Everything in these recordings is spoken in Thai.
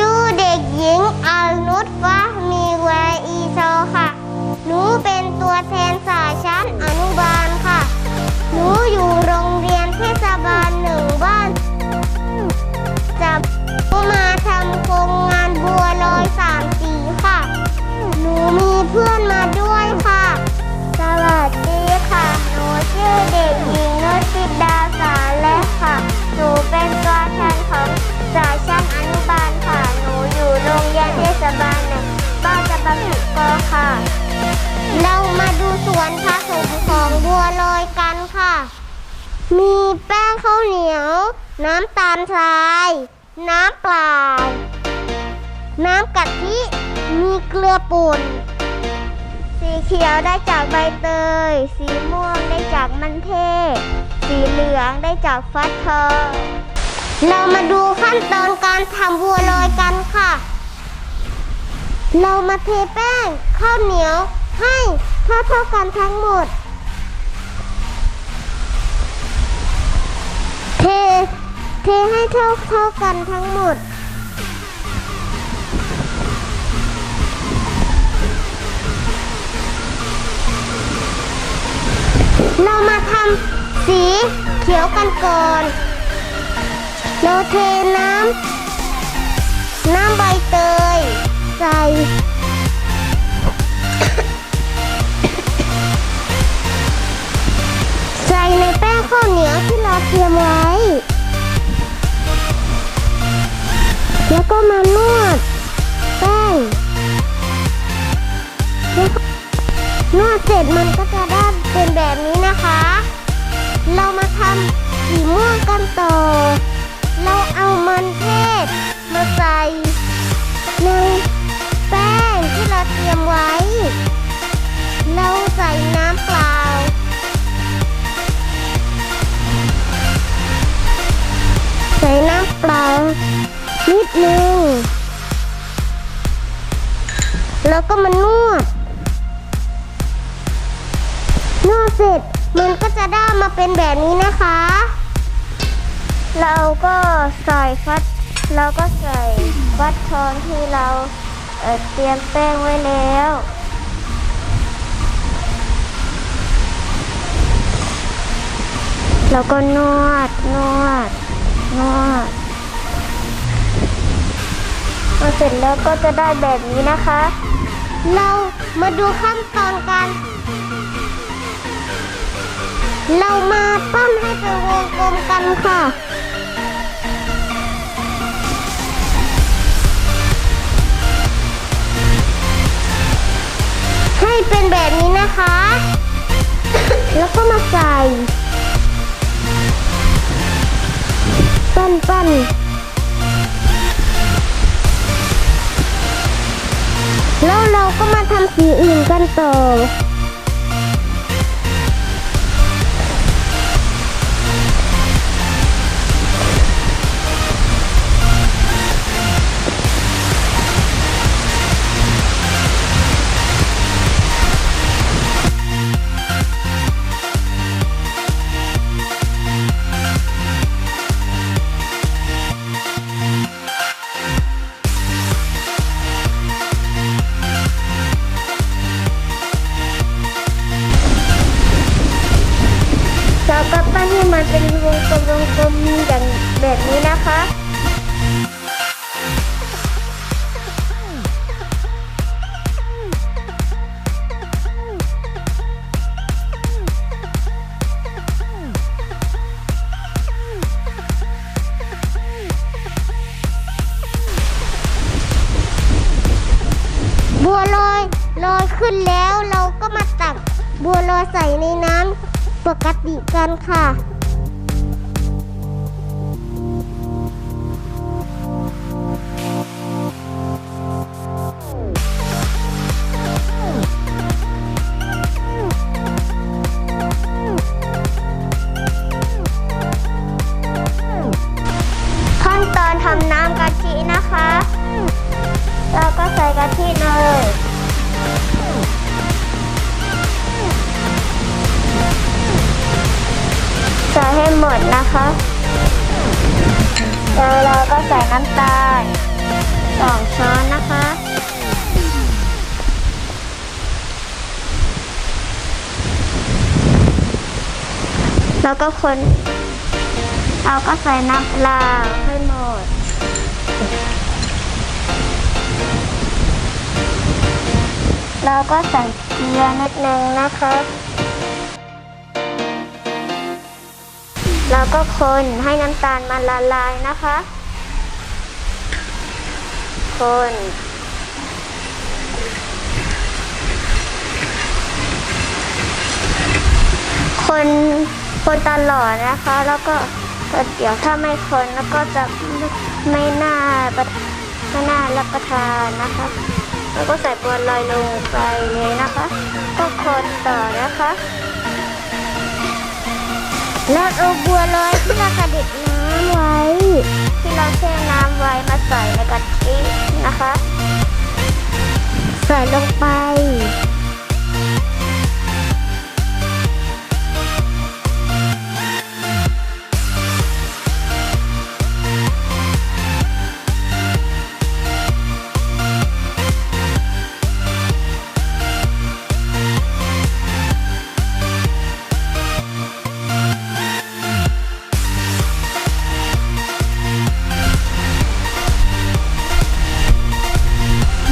ชื่อเด็กหญิงอัลนุชฟ้ามีแวอีโซค่ะ หนูเป็นตัวแทน มีแป้งข้าวเหนียว น้ำตาลทราย น้ำเปล่า น้ำกะทิ มีเกลือป่น สีเขียวได้จากใบเตย สีม่วงได้จากมันเทศ สีเหลืองได้จากฟักทอง เรามาดูขั้นตอนการทำบัวลอยกันค่ะ เรามาเทแป้งข้าวเหนียวให้เท่าเท่าๆกันทั้งหมด เท เทให้เท่าเท่ากันทั้งหมด เรามาทำสีเขียวกันก่อน เราเทน้ำ น้ำใบเตย ใส่ใส่ในแป้งข้าวเหนียวที่ เราเตรียมไว้ แล้วก็มานวดแป้งนวดเสร็จมันก็จะได้เป็นแบบนี้นะคะ เรามาทำสีม่วงกันต่อ นิดนึง แล้วก็มานวด นวดเสร็จมันก็จะได้มาเป็นแบบนี้นะคะ เราก็ใส่ฟัดเราก็ใส่ฟัดทองที่เราเเตรียมแป้งไว้แล้วแล้วก็นวด นวด นวด พอเสร็จแล้วก็จะได้แบบนี้นะคะ เรามาดูขั้นตอนการเรามาปั้นให้เป็นวงกลมกันค่ะให้เป็นแบบนี้นะคะ แล้วก็มาใส่ ปั้นปั้น แล้วเราก็มาทำสีอื่นกันต่อ เป็นวงกลมวงกลมอย่างแบบนี้นะคะบัวลอยลอยขึ้นแล้วเราก็มาตักบัวลอยใส่ในน้ำปกติกันค่ะ เราก็ใส่กะทิเนยใส่ให้หมดนะคะแล้วเราก็ใส่น้ำตาลสองช้อนนะคะแล้วก็คนเราก็ใส่น้ำปลาให้หมด เราก็ใส่เกลือนิดนึงนะคะ แล้วก็คนให้น้ำตาลมันละลายนะคะ คนคนคนตลอดนะคะ แล้วก็เดี๋ยวถ้าไม่คนแล้วก็จะไม่น่าไม่น่ารับประทานนะคะ แล้วก็ใส่บัวลอยลงไปเลยนะคะก็คนต่อนะคะแล้วเอาบัวลอยที่เรากระดิดน้ำไว้ ที่เราแช่น้ำไว้มาใส่ในกะทินะคะ ใส่ลงไป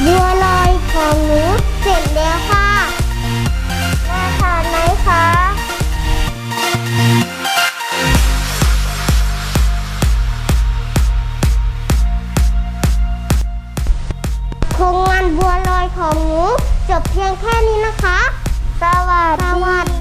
บัวลอยของหนูเสร็จแล้วค่ะน่าทานไหมคะโครงงานบัวลอยของหนูจบเพียงแค่นี้นะคะ สวัสดี